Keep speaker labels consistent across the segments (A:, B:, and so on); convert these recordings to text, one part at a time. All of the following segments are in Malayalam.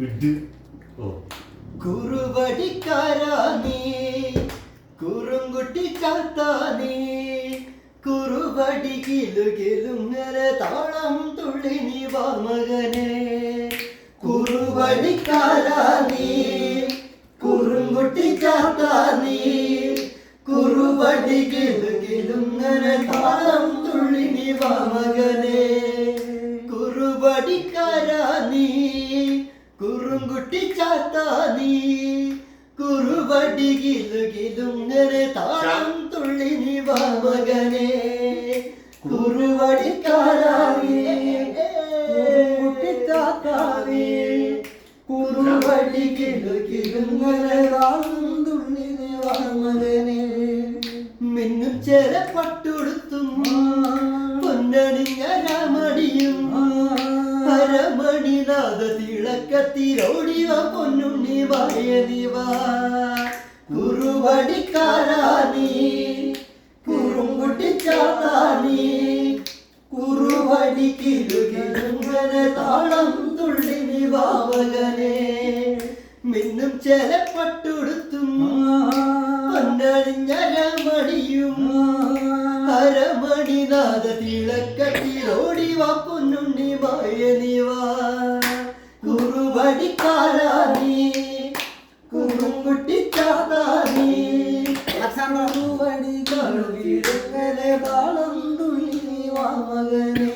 A: ഇഡ് ഓ.
B: കുറുവടിക്കാരാ നീ കുറുങ്കുട്ടി ചാത്താ താളം തുള്ളി നീ വാ മകനെ. കുറുവടിക്കാരാ നീ കുറുങ്കുട്ടി ചാത്താ നീ കിലുകിലുങ്ങരെ താളം തുള്ളി നീ വാ മകനെ. കുറുങ്കുട്ടി ചാത്താ നീ കുറുപടി കിലുകിലുങ്ങനെ താളം തുള്ളി നീ വാമകനെ. കുറുവടിക്കാരാ നീ കുറുങ്കുട്ടി ചാത്താ നീ കുറുവടി കിലുകിലുങ്ങനെ താളം തുള്ളി നീ മകനെ മിന്നും ചെറ പട്ടുടുത്തും പൊന്നണിഞ്ഞ അരമണിനാഥ തിളക്കത്തിരോടിവ പൊന്നുണ്ണി വായതിവ കുറുവടിക്കാരാനി നീ കുറുങ്കുട്ടി ചാത്താ നീ കുറുവടി കിലുകിലുങ്ങനെ താളം തുള്ളി നിവാവകനെ മിന്നും ചേല പട്ടുടുത്തും പൊന്നണിഞ്ഞ അരമണിനാഥ തിളക്കത്തിലോടിവാ പൊന്നുണ്ണി മായനിവാ കുറുവടിക്കാരാ നീ. കുറുങ്കുട്ടി ചാതാ നീ കുറുവടിക്കാളുവിടുങ്ങനെ താളം തുള്ളി വാ മകനേ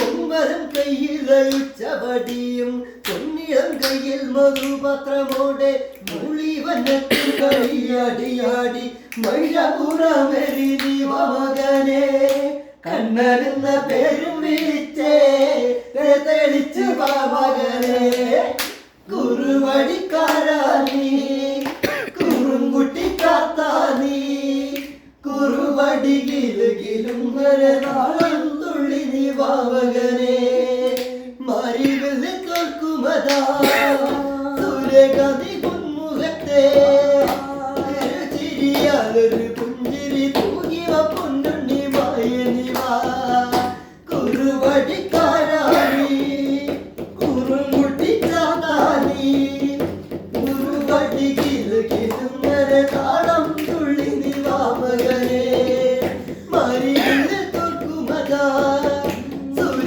B: കുമ്പരം കയ്യിലഴിച്ചവടിയും പൊന്നിളം കയ്യിൽ മധുപത്രമോടെ മുളിവനത്തിൽ കളിയാടിയാടി മൈഴപുറമെറി മകനെ കണ്ണനെന്ന പേരും വിളിച്ചേ തെളിച്ചു പാവകരെ കുറുവടിക്കാരാ നീ കുറുങ്കുട്ടി കാത്താ നീ. കുറുവടി കിലുകിലും താളം തുള്ളി നീ വാമകനെ മരിവിൽ തോൽക്കുമതാ ചിരിയാലൊരു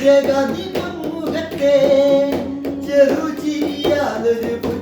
B: സൂര്യകാന്തി പൊന്മുഖത്തെ ചെറു ചിരിയാലൊരു പുഞ്ചിരി